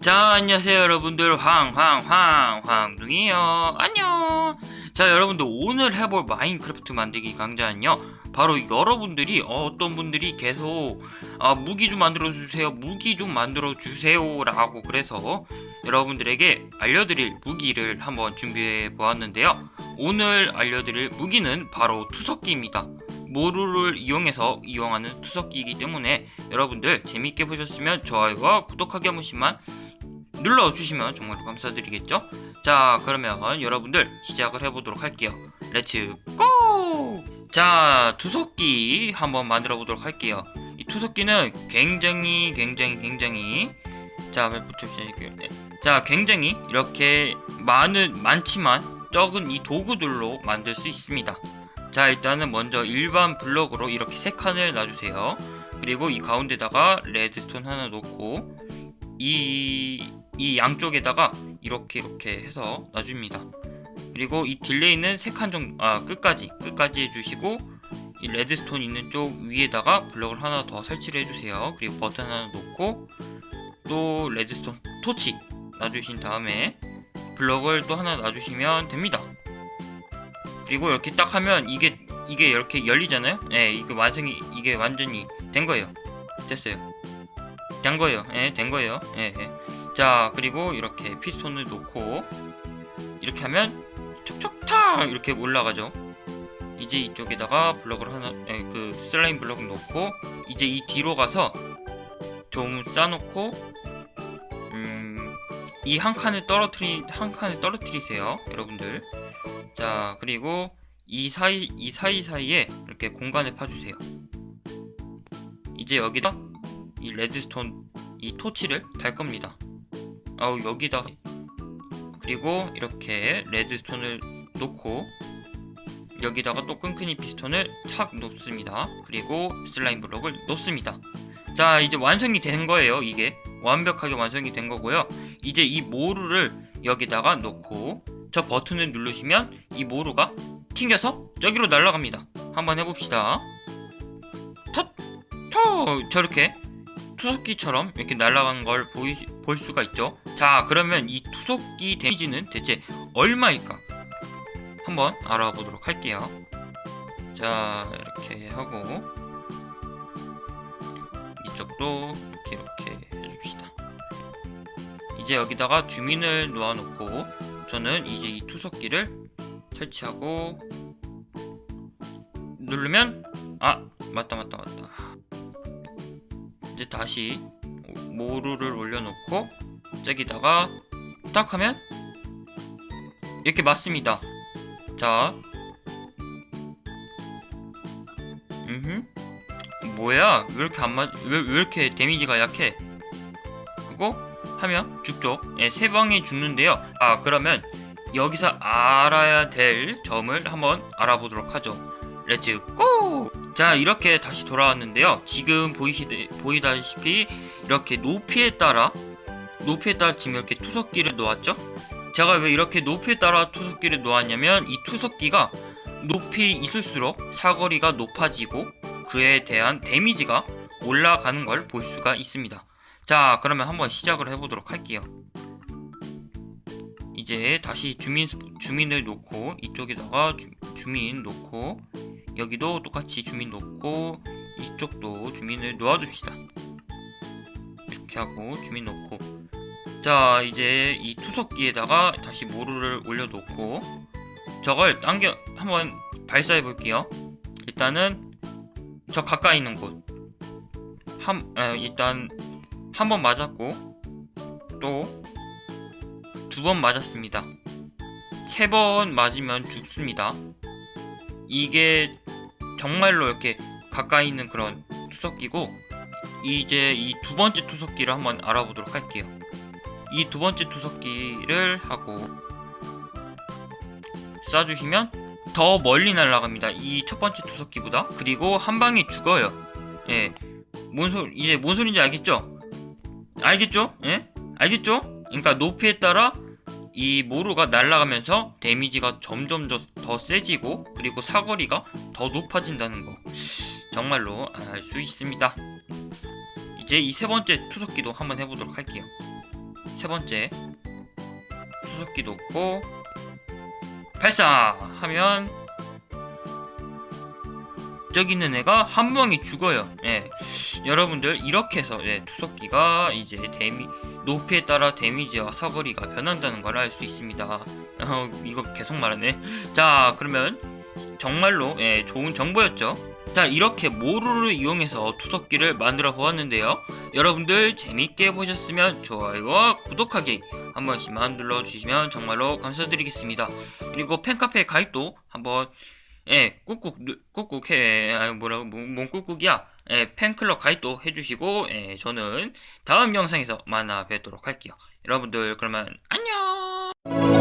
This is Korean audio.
자 안녕하세요 여러분들. 황황황 황둥이요. 안녕. 자 여러분들 오늘 해볼 마인크래프트 만들기 강좌는요 바로 여러분들이 어떤 분들이 계속 아, 무기 좀 만들어 주세요 무기 좀 만들어 주세요 라고 그래서 여러분들에게 알려드릴 무기를 한번 준비해 보았는데요 오늘 알려드릴 무기는 바로 투석기입니다 모루를 이용해서 이용하는 투석기이기 때문에 여러분들 재밌게 보셨으면 좋아요와 구독하기 한 번씩만 눌러주시면 정말 감사드리겠죠? 자 그러면 여러분들 시작을 해보도록 할게요 렛츠 고! 자 투석기 한번 만들어 보도록 할게요 이 투석기는 굉장히 굉장히 굉장히 자 붙여주실게요 네. 자 굉장히 이렇게 많은 많지만 적은 이 도구들로 만들 수 있습니다 자 일단은 먼저 일반 블럭으로 이렇게 세 칸을 놔주세요 그리고 이 가운데다가 레드스톤 하나 놓고 이, 이 양쪽에다가 이렇게 이렇게 해서 놔줍니다. 그리고 이 딜레이는 세 칸 정도, 아, 끝까지, 끝까지 해주시고, 이 레드스톤 있는 쪽 위에다가 블럭을 하나 더 설치를 해주세요. 그리고 버튼 하나 놓고, 또 레드스톤 토치 놔주신 다음에, 블럭을 또 하나 놔주시면 됩니다. 그리고 이렇게 딱 하면 이게, 이게 이렇게 열리잖아요? 네, 이게 완성이, 이게 완전히 된 거예요. 됐어요. 된 거예요. 예, 된 거예요. 예, 예. 자, 그리고 이렇게 피스톤을 놓고 이렇게 하면 촉촉탁 이렇게 올라가죠. 이제 이쪽에다가 블럭을 하나, 예, 그 슬라임 블럭 놓고 이제 이 뒤로 가서 좀 싸놓고 음, 이 한 칸을 떨어뜨리 한 칸을 떨어뜨리세요, 여러분들. 자, 그리고 이 사이 이 사이 사이에 이렇게 공간을 파주세요. 이제 여기다 이 레드스톤 이 토치를 달 겁니다. 아우 여기다 그리고 이렇게 레드스톤을 놓고 여기다가 또 끈끈이 피스톤을 착 놓습니다. 그리고 슬라임 블록을 놓습니다. 자 이제 완성이 된 거예요. 이게 완벽하게 완성이 된 거고요. 이제 이 모루를 여기다가 놓고 저 버튼을 누르시면 이 모루가 튕겨서 저기로 날아갑니다. 한번 해봅시다. 탓! 쳐! 저렇게 투석기처럼 이렇게 날아가는 걸 보이, 볼 수가 있죠. 자, 그러면 이 투석기 데미지는 대체 얼마일까? 한번 알아보도록 할게요. 자, 이렇게 하고 이쪽도 이제 여기다가 주민을 놓아놓고 저는 이제 이 투석기를 설치하고 누르면 아 맞다 맞다 맞다 이제 다시 모루를 올려놓고 저기다가 딱 하면 이렇게 맞습니다. 자, 음, 뭐야? 왜 이렇게 안 맞? 왜, 왜 이렇게 데미지가 약해? 그리고 하면 죽죠. 예, 세 방에 죽는데요. 아, 그러면 여기서 알아야 될 점을 한번 알아보도록 하죠. 렛츠 고! 자 이렇게 다시 돌아왔는데요 지금 보이시, 보이다시피 이렇게 높이에 따라 높이에 따라 지금 이렇게 투석기를 놓았죠 제가 왜 이렇게 높이에 따라 투석기를 놓았냐면 이 투석기가 높이 있을수록 사거리가 높아지고 그에 대한 데미지가 올라가는 걸 볼 수가 있습니다 자 그러면 한번 시작을 해보도록 할게요 이제 다시 주민 주민을 놓고 이쪽에다가 주, 주민 놓고 여기도 똑같이 주민 놓고 이쪽도 주민을 놓아줍시다. 이렇게 하고 주민 놓고 자 이제 이 투석기에다가 다시 모루를 올려놓고 저걸 당겨 한번 발사해 볼게요. 일단은 저 가까이 있는 곳 한, 에, 일단 한 번 맞았고 또 두 번 맞았습니다. 세 번 맞으면 죽습니다. 이게 정말로 이렇게 가까이 있는 그런 투석기고 이제 이 두 번째 투석기를 한번 알아보도록 할게요. 이 두 번째 투석기를 하고 쏴주시면 더 멀리 날아갑니다. 이 첫 번째 투석기보다 그리고 한 방에 죽어요. 예, 뭔 소리 이제 뭔 소리인지 알겠죠? 알겠죠? 예, 알겠죠? 그러니까 높이에 따라 이 모루가 날아가면서 데미지가 점점 더, 더 세지고 그리고 사거리가 더 높아진다는 거 정말로 알 수 있습니다. 이제 이 세 번째 투석기도 한번 해보도록 할게요. 세 번째 투석기 놓고 발사 하면 저기 있는 애가 한 명이 죽어요. 예. 여러분들 이렇게 해서 예, 투석기가 이제 데미 높이에 따라 데미지와 사거리가 변한다는 걸 알 수 있습니다. 어, 이거 계속 말하네. 자, 그러면 정말로 예, 좋은 정보였죠. 자, 이렇게 모루를 이용해서 투석기를 만들어 보았는데요. 여러분들 재밌게 보셨으면 좋아요와 구독하기 한 번씩만 눌러주시면 정말로 감사드리겠습니다. 그리고 팬카페 가입도 한번 예, 꾹꾹 누- 꾹꾹 해. 아, 뭐라고 뭔, 뭔 꾹꾹이야? 예, 팬클럽 가입도 해주시고 예, 저는 다음 영상에서 만나 뵙도록 할게요. 여러분들 그러면 안녕.